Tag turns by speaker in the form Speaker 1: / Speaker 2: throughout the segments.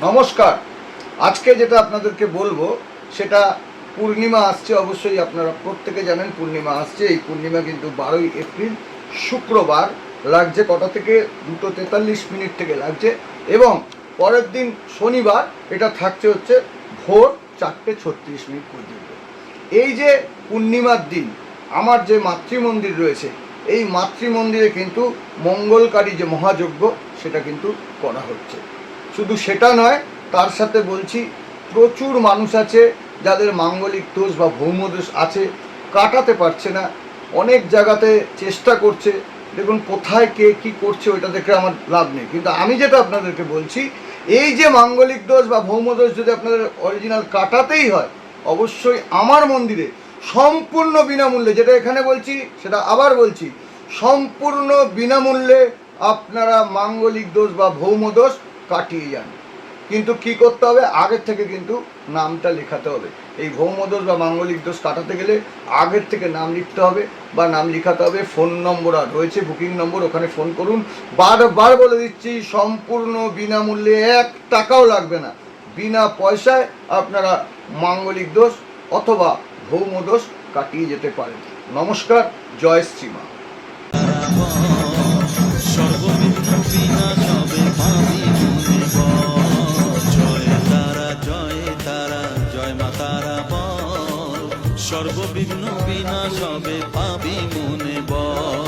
Speaker 1: নমস্কার। আজকে যেটা আপনাদেরকে বলব, সেটা পূর্ণিমা আসছে, অবশ্যই আপনারা প্রত্যেকে জানেন পূর্ণিমা আসছে। এই পূর্ণিমা কিন্তু বারোই এপ্রিল, শুক্রবার লাগছে কটা থেকে? দুটো তেতাল্লিশ মিনিট থেকে লাগছে। এবং পরের দিন শনিবার, এটা থাকছে হচ্ছে ভোর চারটে ছত্রিশ মিনিট পর্যন্ত। এই যে পূর্ণিমার দিন, আমার যে মাতৃমন্দির রয়েছে, এই মাতৃমন্দিরে কিন্তু মঙ্গলকারী যে মহাযজ্ঞ, সেটা কিন্তু করা হচ্ছে। শুধু সেটা নয়, তার সাথে বলছি, প্রচুর মানুষ আছে যাদের মাঙ্গলিক দোষ বা ভৌম দোষ আছে, কাটাতে পারছে না। অনেক জায়গাতে চেষ্টা করছে, দেখুন কোথায় কে কি করছে, ওইটা দেখে আমার লাভ নেই। কিন্তু আমি যেটা আপনাদেরকে বলছি, এই যে মাঙ্গলিক দোষ বা ভৌম দোষ যদি আপনাদের অরিজিনাল কাটাতেই হয়, অবশ্যই আমার মন্দিরে সম্পূর্ণ বিনামূল্যে, যেটা এখানে বলছি, সেটা আবার বলছি, সম্পূর্ণ বিনামূল্যে আপনারা মাঙ্গলিক দোষ বা ভৌম দোষ কাটিয়ে যান। কিন্তু কি করতে হবে? আগের থেকে কিন্তু নামটা লেখাতে হবে। এই ভৌম দোষ বা মাঙ্গলিক দোষ কাটাতে গেলে আগের থেকে নাম লিখতে হবে বা নাম লিখাতে হবে। ফোন নম্বর আর রয়েছে, বুকিং নম্বর, ওখানে ফোন করুন। বারবার বলে দিচ্ছি, সম্পূর্ণ বিনামূল্যে এক টাকাও লাগবে না। বিনা পয়সায় আপনারা মাঙ্গলিক দোষ অথবা ভৌম দোষ কাটিয়ে যেতে পারেন। নমস্কার, জয় শ্রীমা।
Speaker 2: জয় মা তারা বল। সর্ববিঘ্ন বিনাশবে পাবি মনে বল।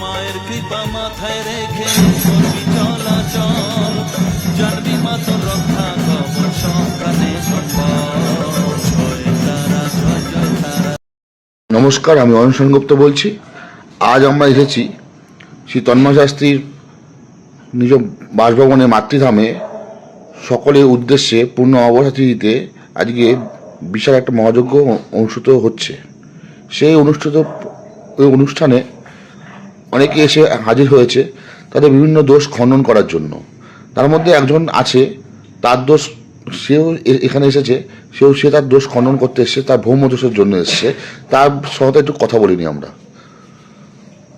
Speaker 2: মায়ের কৃপা মাথায় রেখে চলাচল। জানবি মা রক্ষা কবর সন্তানে।
Speaker 3: নমস্কার, আমি অয়ন গুপ্ত বলছি। আজ আমরা এসেছি শ্রী তন্ময় শাস্ত্রীর নিজ বাসভবনে মাতৃধামে। সকলের উদ্দেশ্যে পূর্ণ অবসাথীতে আজকে বিশাল একটা মহাযজ্ঞ অনুষ্ঠিত হচ্ছে। সেই অনুষ্ঠিত ওই অনুষ্ঠানে অনেকে এসে হাজির হয়েছে তাদের বিভিন্ন দোষ খণ্ডন করার জন্য। তার মধ্যে একজন আছে তার দোষ সেও এখানে এসেছে সেও সে তার দোষ খণ্ডন করতে এসেছে তার ভৌম দোষের জন্য এসেছে। তার সাথে একটু কথা বলিনি আমরা।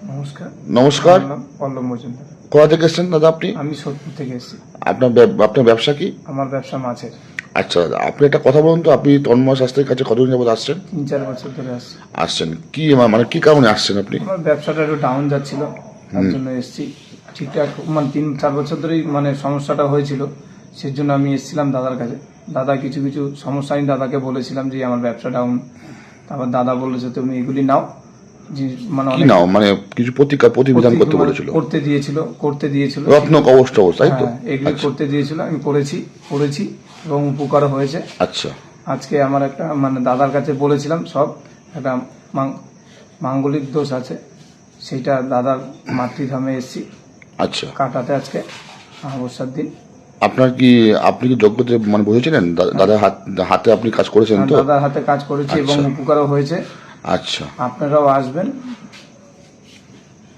Speaker 4: নমস্কার।
Speaker 3: নমস্কার।
Speaker 4: নাম পল্লব মজুমদার।
Speaker 3: কোথা থেকে এসেছেন দাদা আপনি?
Speaker 4: আমি সোদপুর থেকে এসেছি।
Speaker 3: আপনার আপনার ব্যবসা কি?
Speaker 4: আমার ব্যবসা মাছের।
Speaker 3: আচ্ছা দাদা আপনি একটা কথা বলুন তো আপনি তন্ময় শাস্ত্রীর কাছে কতদিন যাবত আসছেন?
Speaker 4: তিন চার বছর ধরে আসছি।
Speaker 3: আসছেন। কি মানে কি কারণে আসছেন আপনি?
Speaker 4: আমার ব্যবসাটা একটু ডাউন যাচ্ছিল তার জন্য এসেছি। ঠিকঠাক মানে তিন চার বছর ধরেই মানে সমস্যাটা হয়েছিল সেই জন্য আমি এসেছিলাম দাদার কাছে। দাদা কিছু কিছু সমস্যা আমি দাদাকে বলেছিলাম যে আমার ব্যবসা ডাউন তারপর দাদা বলেছে তুমি এগুলি নাও। মানে
Speaker 3: নাও মানে কিছু প্রতিকার প্রতিবিধান করতে বলেছিল।
Speaker 4: করতে দিয়েছিল করতে দিয়েছিল।
Speaker 3: রত্ন কবচ টবচ তাই তো?
Speaker 4: হ্যাঁ, এগুলি করতে দিয়েছিল আমি করেছি করেছি এবং উপকার হয়েছে।
Speaker 3: আচ্ছা।
Speaker 4: আজকে আমার একটা মানে দাদার কাছে বলেছিলাম সব একটা মাঙ্গলিক দোষ আছে সেইটা দাদার মাতৃধামে এসেছি।
Speaker 3: আচ্ছা।
Speaker 4: কাটাতে আজকে অমাবস্যার দিন।
Speaker 3: আপনার কি আপনি কি যোগ্যতে মানে বুঝেছিলেন দা- দাদার হাত আপনি কাজ করেছেন তো?
Speaker 4: দাদার হাতে কাজ করেছি এবং
Speaker 3: আচ্ছা।
Speaker 4: উপকারও হয়েছে।
Speaker 3: আচ্ছা।
Speaker 4: আপনারাও আসবেন।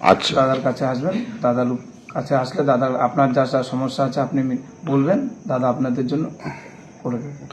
Speaker 3: আচ্ছা।
Speaker 4: দাদার কাছে আসবেন। দাদার কাছে আসলে দাদা আপনার যা যা সমস্যা আছে আপনি বলবেন। দাদা আপনাদের জন্য করে দেবেন।